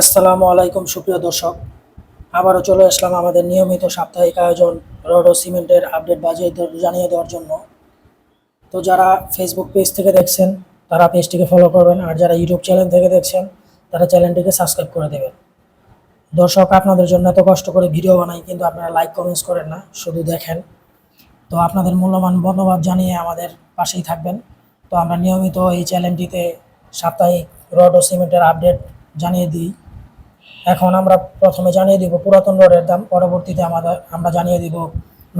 আসসালামু আলাইকুম, সুপ্রিয় দর্শক। আবারও চলে আসলাম আমাদের নিয়মিত সাপ্তাহিক আয়োজন রড সিমেন্টের আপডেট বাজিয়ে জানিয়ে দেওয়ার জন্য। তো যারা ফেসবুক পেজ থেকে দেখছেন, তারা পেজটিকে ফলো করবেন, আর যারা ইউটিউব চ্যানেল থেকে দেখছেন, তারা চ্যানেলটিকে সাবস্ক্রাইব করে দেবেন। দর্শক, আপনাদের জন্য এত কষ্ট করে ভিডিও বানাই, কিন্তু আপনারা লাইক কমেন্টস করেন না, শুধু দেখেন। তো আপনাদের মূল্যবান ধন্যবাদ জানিয়ে আমাদের পাশেই থাকবেন। তো আমরা নিয়মিত এই চ্যানেলটিতে সাপ্তাহিক রড সিমেন্টের আপডেট জানিয়ে দিই। এখন আমরা প্রথমে জানিয়ে দিব পুরাতন রডের দাম, পরবর্তীতে আমাদের আমরা জানিয়ে দিব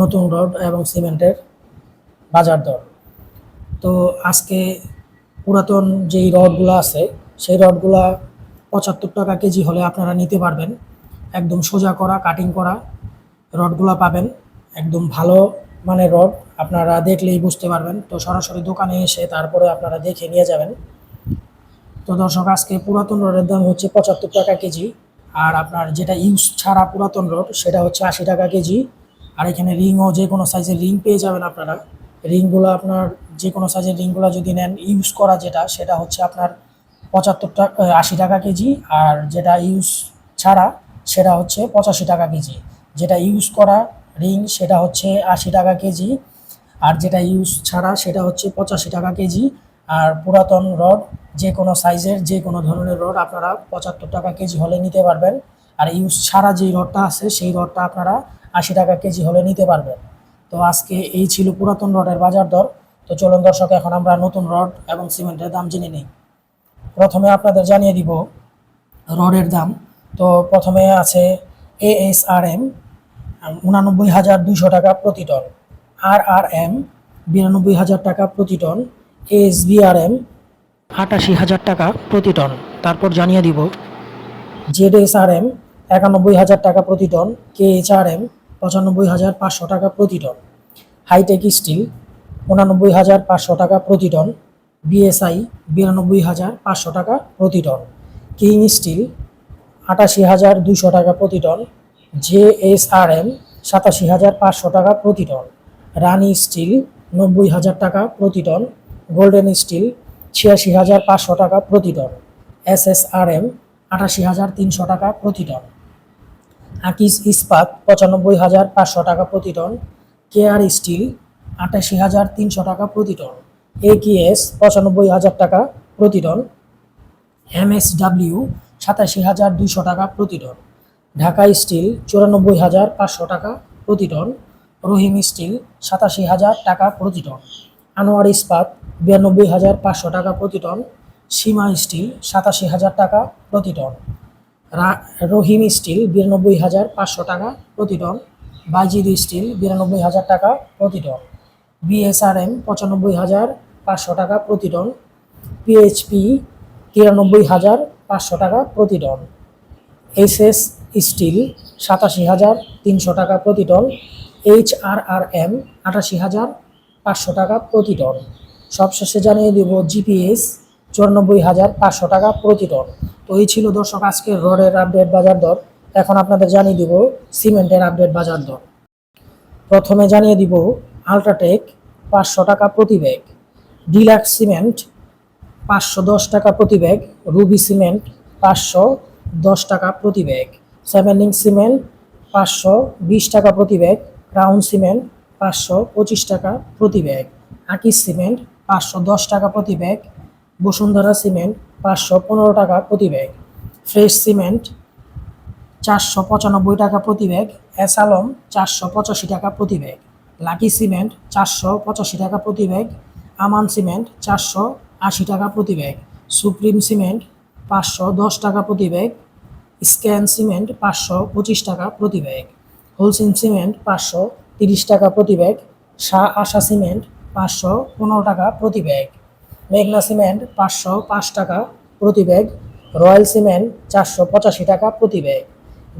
নতুন রড এবং সিমেন্টের বাজার দর। তো আজকে পুরাতন যেই রডগুলো আছে, সেই রডগুলা পঁচাত্তর টাকা কেজি হলে আপনারা নিতে পারবেন। একদম সোজা করা কাটিং করা রডগুলা পাবেন। একদম ভালো মানে রড আপনারা দেখলেই বুঝতে পারবেন। তো সরাসরি দোকানে এসে তারপরে আপনারা দেখে নিয়ে যাবেন। তো দর্শক, আজকে পুরাতন রডের দাম হচ্ছে পঁচাত্তর টাকা কেজি। আর আপনার যেটা ইউজ ছাড়া পুরাতন রড, সেটা হচ্ছে আশি টাকা কেজি। আর এখানে রিংও যে কোনো সাইজের রিং পেয়ে যাবেন আপনারা। রিংগুলো আপনার যে কোনো সাইজের রিংগুলো যদি নেন, ইউজ করা যেটা, সেটা হচ্ছে আপনার পঁচাত্তর টাকা আশি টাকা কেজি। আর যেটা ইউজ ছাড়া, সেটা হচ্ছে পঁচাশি টাকা কেজি। যেটা ইউজ করা রিং, সেটা হচ্ছে আশি টাকা কেজি। আর যেটা ইউজ ছাড়া, সেটা হচ্ছে পঁচাশি টাকা কেজি। আর পুরাতন রড, যে কোনো সাইজের, যে কোনো ধরনের রড আপনারা পঁচাত্তর টাকা কেজি হলে নিতে পারবেন। আর ইউজ ছাড়া যেই রডটা আছে, সেই রডটা আপনারা আশি টাকা কেজি হলে নিতে পারবেন। তো আজকে এই ছিল পুরাতন রডের বাজার দর। তো চলুন দর্শক, এখন আমরা নতুন রড এবং সিমেন্টের দাম জেনে নিই। প্রথমে আপনাদের জানিয়ে দিব রডের দাম। তো প্রথমে আছে এএসআরএম উনানব্বই হাজার দুশো টাকা প্রতি টন। আর আর এম বিরানব্বই হাজার টাকা প্রতি টন। এসবিআরএম। আটাশি হাজার টাকা প্রতি টন। তারপর জানিয়ে দিব। জেডএসআরএম একানব্বই হাজার টাকা প্রতি টন। কেএইচআরএম পঁচানব্বই হাজার পাঁচশো টাকা প্রতি টন। হাইটেক স্টিল উনানব্বই হাজার পাঁচশো টাকা প্রতি টন। বিএসআই বিরানব্বই হাজার পাঁচশো টাকা প্রতি টন। কিং স্টিল আটাশি হাজার দুইশো টাকা প্রতি টন। জেএসআরএম সাতাশি হাজার পাঁচশো টাকা প্রতি টন। রানি স্টিল নব্বই হাজার টাকা প্রতি টন। গোল্ডেন স্টিল, ছিয়াশি হাজার পাঁচশো টাকা প্রতি টন। এম, আটাশি হাজার তিনশো টাকা প্রতি টন। আকিস ইস্পাত, পঁচানব্বই হাজার পাঁচশো টাকা প্রতি টন। কেআর স্টিল, আটাশি হাজার তিনশো টাকা প্রতি টন। একিএস পঁচানব্বই হাজার টাকা প্রতি টন। এমএসডাব্লিউ সাতাশি হাজার দুইশো টাকা প্রতি টন। ঢাকা স্টিল, চুরানব্বই হাজার পাঁচশো টাকা প্রতি টন। রহিম স্টিল, সাতাশি হাজার টাকা প্রতি টন। আনোয়ার ইস্পাত, বিরানব্বই হাজার পাঁচশো টাকা প্রতি টন, সীমা স্টিল, সাতাশি হাজার টাকা প্রতি টন। রহিম স্টিল, বিরানব্বই হাজার পাঁচশো টাকা প্রতি টন। বাইজিদ স্টিল, বিরানব্বই হাজার টাকা প্রতি টন। বিএসআরএম, পঁচানব্বই হাজার পাঁচশো টাকা প্রতি টন। পিএইচপি, তিরানব্বই হাজার পাঁচশো টাকা প্রতি টন। এসএস স্টিল, সাতাশি হাজার তিনশো টাকা প্রতি ton. H R R M আটাশি হাজার পাঁচশো টাকা প্রতি টন। সবশেষে জানিয়ে দেব জিপিএস চুরানব্বই হাজার পাঁচশো টাকা প্রতি টন। তো এই ছিল দর্শক আজকের রডের আপডেট বাজার দর। এখন আপনাদের জানিয়ে দিব সিমেন্টের আপডেট বাজার দর। প্রথমে জানিয়ে দিব আলট্রাটেক পাঁচশো টাকা প্রতি ব্যাগ। ডিলাক্স সিমেন্ট পাঁচশো দশ টাকা প্রতি ব্যাগ। রুবি সিমেন্ট পাঁচশো দশ টাকা প্রতি ব্যাগ। সেভেনিং সিমেন্ট পাঁচশো বিশ টাকা প্রতি ব্যাগ। ক্রাউন সিমেন্ট পাঁচশো পঁচিশ টাকা প্রতি ব্যাগ। আকিস সিমেন্ট, পাঁচশো দশ টাকা প্রতি ব্যাগ। বসুন্ধরা সিমেন্ট, পাঁচশো পনেরো টাকা প্রতি ব্যাগ। ফ্রেশ সিমেন্ট, চারশো পঁচানব্বই টাকা প্রতি ব্যাগ। অ্যাসালম চারশো পঁচাশি টাকা প্রতি ব্যাগ। লাকি সিমেন্ট, চারশো পঁচাশি টাকা প্রতি ব্যাগ। আমান সিমেন্ট, চারশো আশি টাকা প্রতি ব্যাগ। সুপ্রিম সিমেন্ট, পাঁচশো দশ টাকা প্রতি ব্যাগ। স্ক্যান সিমেন্ট, পাঁচশো পঁচিশ টাকা প্রতি ব্যাগ। হোলসিম সিমেন্ট, পাঁচশো তিরিশ টাকা প্রতি ব্যাগ শাহ আশা সিমেন্ট পাঁচশো পনেরো টাকা প্রতি ব্যাগ, মেঘনা সিমেন্ট পাঁচশো পাঁচ টাকা প্রতি ব্যাগ, রয়্যাল সিমেন্ট চারশো পঁচাশি টাকা প্রতি ব্যাগ,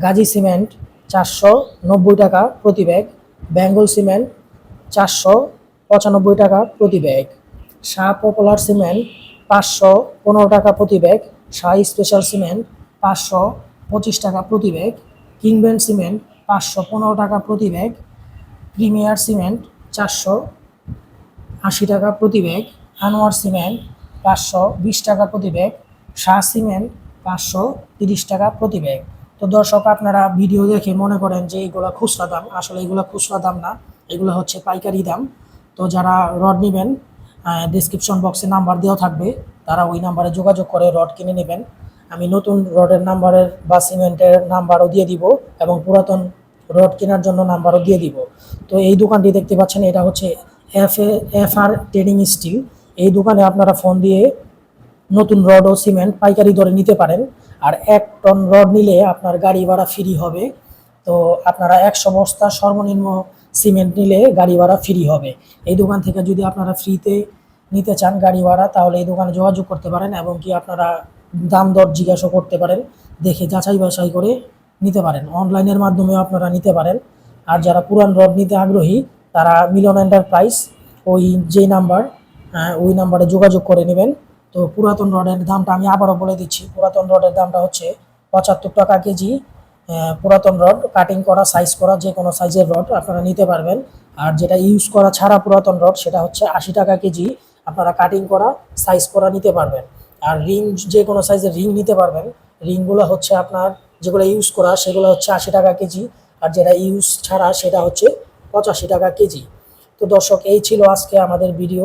গাজী সিমেন্ট চারশো নব্বই টাকা প্রতি ব্যাগ, বেঙ্গল সিমেন্ট চারশো পঁচানব্বই টাকা প্রতি ব্যাগ, শাহ পপুলার সিমেন্ট পাঁচশো পনেরো টাকা প্রতি ব্যাগ, শাহ স্পেশাল সিমেন্ট পাঁচশো পঁচিশ টাকা প্রতি ব্যাগ কিংব্যান্ড সিমেন্ট পাঁচশো পনেরো টাকা প্রতি ব্যাগ প্রিমিয়ার সিমেন্ট চারশো আশি টাকা প্রতি ব্যাগ, আনোয়ার সিমেন্ট পাঁচশো বিশ টাকা প্রতি ব্যাগ, শাহ সিমেন্ট পাঁচশো তিরিশ টাকা প্রতি ব্যাগ। তো দর্শক, আপনারা ভিডিও দেখে মনে করেন যে এইগুলো খুচরা দাম। আসলে এগুলো খুচরা দাম না, এগুলো হচ্ছে পাইকারি দাম। তো যারা রড নেবেন ডিসক্রিপশন বক্সে নাম্বার দেওয়া থাকবে, তারা ওই নাম্বারে যোগাযোগ করে রড কিনে নেবেন। আমি নতুন রডের নাম্বারের বা সিমেন্টের নাম্বারও দিয়ে দিব এবং পুরাতন রড কেনার জন্য নাম্বারও দিয়ে দিব। তো এই দোকানটি দেখতে পাচ্ছেন, এটা হচ্ছে F F R trading steel এই দোকানে আপনারা ফোন দিয়ে নতুন রড ও সিমেন্ট পাইকারি দরে নিতে পারেন। আর এক টন রড নিলে আপনার গাড়ি ভাড়া ফ্রি হবে। তো আপনারা একশো বস্তা সর্বনিম্ন সিমেন্ট নিলে গাড়ি ভাড়া ফ্রি হবে। এই দোকান থেকে যদি আপনারা ফ্রিতে নিতে চান গাড়ি ভাড়া, তাহলে এই দোকানে যোগাযোগ করতে পারেন এবং কি আপনারা দাম দর জিজ্ঞাসা করতে পারেন। দেখে যাচাই বাছাই করে নিতে পারেন। অনলাইনের মাধ্যমেও আপনারা নিতে পারেন। আর যারা পুরান রড নিতে আগ্রহী তারা মিলন এন্টারপ্রাইজ ওই যে নাম্বার আহ, ওই নাম্বারে যোগাযোগ করে নেবেন। তো পুরাতন রডের দামটা আমি আবারও বলে দিচ্ছি। পুরাতন রডের দামটা হচ্ছে পঁচাত্তর টাকা কেজি। পুরাতন রড কাটিং করা সাইজ করা যে কোনো সাইজের রড আপনারা নিতে পারবেন। আর যেটা ইউজ করা ছাড়া পুরাতন রড সেটা হচ্ছে আশি টাকা কেজি। আপনারা কাটিং করা সাইজ করা নিতে পারবেন। আর রিং যে কোনো সাইজের রিং নিতে পারবেন। রিংগুলো হচ্ছে আপনার যেগুলো ইউজ করা, সেগুলো হচ্ছে আশি টাকা কেজি আর যেটা ইউজ ছাড়া সেটা হচ্ছে পঁচাশি টাকা কেজি। তো দর্শক, এই ছিল আজকে আমাদের ভিডিও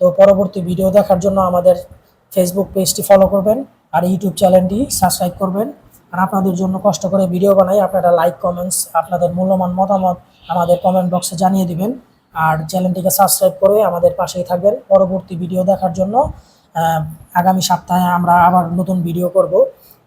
তো পরবর্তী ভিডিও দেখার জন্য আমাদের ফেসবুক পেজটি ফলো করবেন আর ইউটিউব চ্যানেলটি সাবস্ক্রাইব করবেন। আর আপনাদের জন্য কষ্ট করে ভিডিও বানাই, আপনারা লাইক কমেন্টস আপনাদের মূল্যবান মতামত আমাদের কমেন্ট বক্সে জানিয়ে দিবেন। আর চ্যানেলটিকে সাবস্ক্রাইব করে আমাদের পাশেই থাকবেন। পরবর্তী ভিডিও দেখার জন্য আগামী সপ্তাহে আমরা আবার নতুন ভিডিও করব।